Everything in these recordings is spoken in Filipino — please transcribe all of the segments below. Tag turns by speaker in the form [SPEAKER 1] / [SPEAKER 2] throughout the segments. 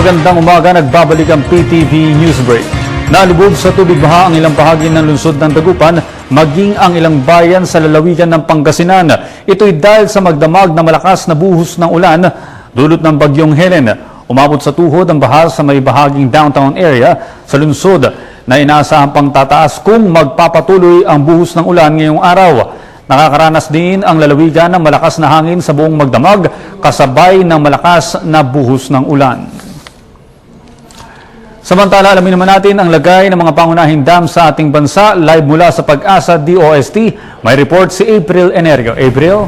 [SPEAKER 1] Magandang umaga, nagbabalik ang PTV News Break. Nalubog sa tubig baha ang ilang bahagi ng lungsod ng Dagupan, maging ang ilang bayan sa lalawigan ng Pangasinan. Ito'y dahil sa magdamag na malakas na buhos ng ulan, dulot ng bagyong Helen. Umabot sa tuhod ang baha sa may bahaging downtown area sa lungsod na inaasahan pang tataas kung magpapatuloy ang buhos ng ulan ngayong araw. Nakakaranas din ang lalawigan ng malakas na hangin sa buong magdamag kasabay ng malakas na buhos ng ulan. Samantala, alamin naman natin ang lagay ng mga pangunahing dam sa ating bansa. Live mula sa Pag-asa DOST, may report si April Enerio. April?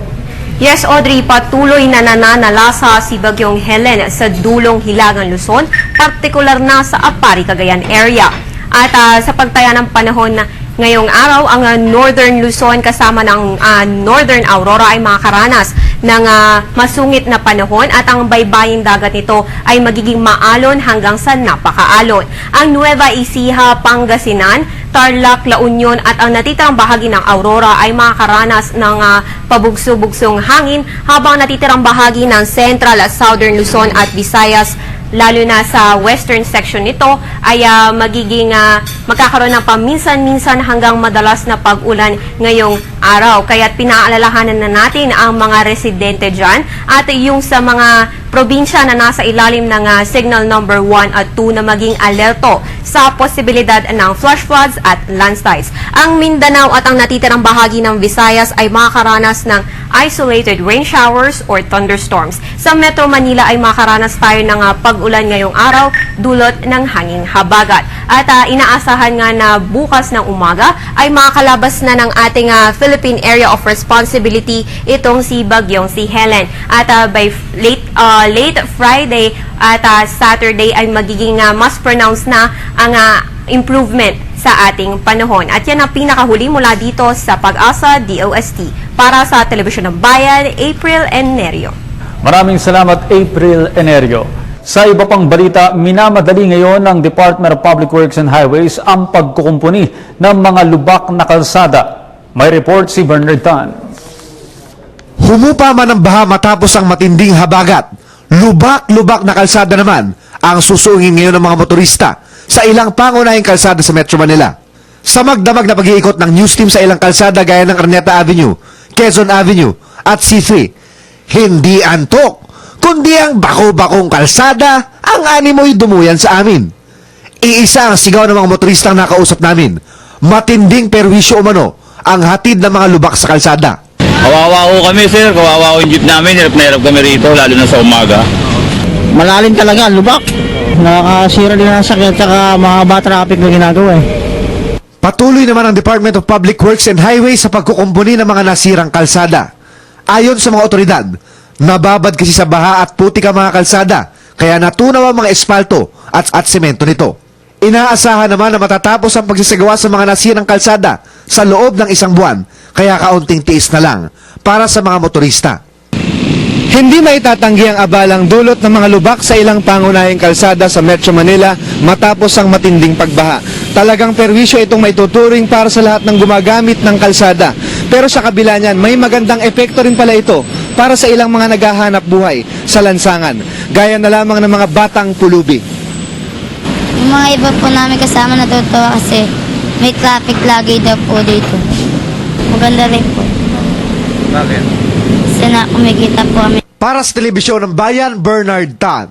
[SPEAKER 2] Yes, Audrey, patuloy na nananalasa si Bagyong Helen sa dulong Hilagang Luzon, partikular na sa Apari, Cagayan area. At ah, sa pagtaya ng panahon na ngayong araw, ang Northern Luzon kasama ng ah, Northern Aurora ay makakaranas ng ah, masungit na panahon at ang baybaying dagat nito ay magiging maalon hanggang sa napakaalon. Ang Nueva Ecija, Pangasinan, Tarlac, La Union at ang natitirang bahagi ng Aurora ay makakaranas ng ah, pabugso-bugsong hangin habang natitirang bahagi ng Central at Southern Luzon at Visayas lalo na sa western section nito ay ah, magiging ah, magkakaroon ng paminsan-minsan hanggang madalas na pag-ulan ngayong araw. Kaya't pinaalalahanan na natin ang mga residente dyan at yung sa mga probinsya na nasa ilalim ng ah, signal number 1 at 2 na maging alerto sa posibilidad ng flash floods at landslides. Ang Mindanao at ang natitirang bahagi ng Visayas ay makakaranas ng isolated rain showers or thunderstorms. Sa Metro Manila ay makakaranas tayo ng ah, pag-ulan ngayong araw dulot ng hanging habagat. At ah, inaasahan nga na bukas ng umaga ay makakalabas na ng ating ah, Philippine Area of Responsibility itong si Bagyong si Helen. At ah, by late ah, late Friday at ah, Saturday ay magiging ah, mas pronounced na ang ah, improvement sa ating panahon. At yan ang pinakahuli mula dito sa Pag-asa DOST. Para sa Telebisyon ng Bayan, April and Nerio.
[SPEAKER 1] Maraming salamat, April Enerio. Sa iba pang balita, minamadali ngayon ng Department of Public Works and Highways ang pagkukumpuni ng mga lubak na kalsada. May report si Bernard Tan.
[SPEAKER 3] Humupa man ang baha matapos ang matinding habagat. Lubak-lubak na kalsada naman ang susungin ngayon ng mga motorista sa ilang pangunahing kalsada sa Metro Manila. Sa magdamag na pag-iikot ng news team sa ilang kalsada gaya ng Araneta Avenue, Quezon Avenue at C3, hindi antok, kundi ang bako-bakong kalsada ang animoy dumuyan sa amin. Iisa ang sigaw ng mga motoristang nakausap namin. Matinding perwisyo umano ang hatid ng mga lubak sa kalsada.
[SPEAKER 4] Kawawa ko kami sir, kawawa ko yung jeep namin, hirap na hirap kami rito, lalo na sa umaga.
[SPEAKER 5] malalim talaga, lubak. Nakakasira din ang sakit at saka mahaba traffic na ginagawa eh.
[SPEAKER 3] Patuloy naman ang Department of Public Works and Highways sa pagkukumpuni ng mga nasirang kalsada. Ayon sa mga otoridad, nababad kasi sa baha at putik ang mga kalsada, kaya natunaw ang mga espalto at, at semento nito. Inaasahan naman na matatapos ang pagsisagawa sa mga nasirang kalsada sa loob ng isang buwan, kaya kaunting tiis na lang para sa mga motorista. Hindi maitatanggi ang abalang dulot ng mga lubak sa ilang pangunahing kalsada sa Metro Manila matapos ang matinding pagbaha. Talagang perwisyo itong maituturing para sa lahat ng gumagamit ng kalsada. Pero sa kabila niyan, may magandang epekto rin pala ito para sa ilang mga naghahanap buhay sa lansangan. Gaya na lamang ng mga batang pulubi.
[SPEAKER 6] Yung mga iba po namin kasama natutuwa kasi may traffic lagi daw po dito. Maganda rin po.
[SPEAKER 4] Bakit?
[SPEAKER 6] Kasi na kumikita po kami
[SPEAKER 3] Para sa telebisyon ng Bayan, Bernard Tan.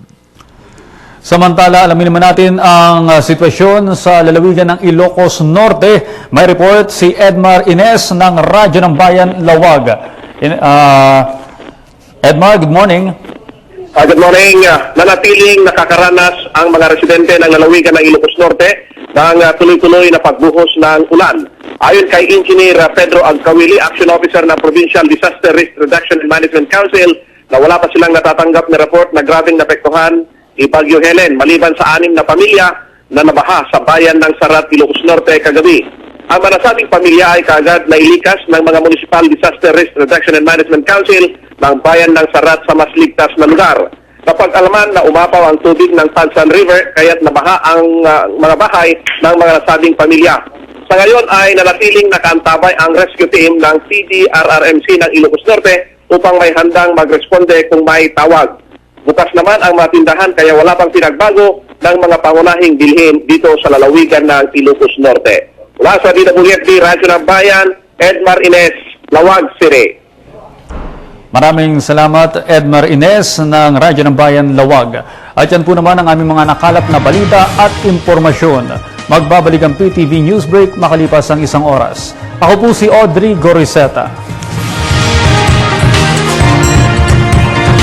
[SPEAKER 1] Samantala, alamin naman natin ang uh, sitwasyon sa lalawigan ng Ilocos Norte. May report si Edmar Ines ng Radyo ng Bayan, Lawag. In, uh, Edmar, good morning.
[SPEAKER 7] Ah, good morning. Ah, nanatiling nakakaranas ang mga residente ng lalawigan ng Ilocos Norte ng ah, tuloy-tuloy na pagbuhos ng ulan. Ayon kay Engineer Pedro Agkawili, Action Officer ng Provincial Disaster Risk Reduction and Management Council, na wala pa silang natatanggap na report na grabing napektuhan ni Bagyo Helen maliban sa anim na pamilya na nabaha sa bayan ng Sarat, Ilocos Norte kagabi. Ang manasabing pamilya ay kaagad na ilikas ng mga Municipal Disaster Risk Reduction and Management Council ng bayan ng Sarat sa mas ligtas na lugar. Kapag alaman na umapaw ang tubig ng Tansan River, kaya't nabaha ang ah, mga bahay ng mga nasabing pamilya. Sa ngayon ay nanatiling nakaantabay ang rescue team ng PDRRMC ng Ilocos Norte upang may handang magresponde kung may tawag. Bukas naman ang mga tindahan kaya wala pang pinagbago ng mga pangunahing bilhin dito sa lalawigan ng Ilocos Norte. Mula sa DWFD, Radyo ng Bayan, Edmar Ines, Lawag City.
[SPEAKER 1] Maraming salamat Edmar Ines ng Radyo ng Bayan Lawag. At yan po naman ang aming mga nakalap na balita at impormasyon. Magbabalik ang PTV Newsbreak makalipas ang isang oras. Ako po si Audrey Goriseta.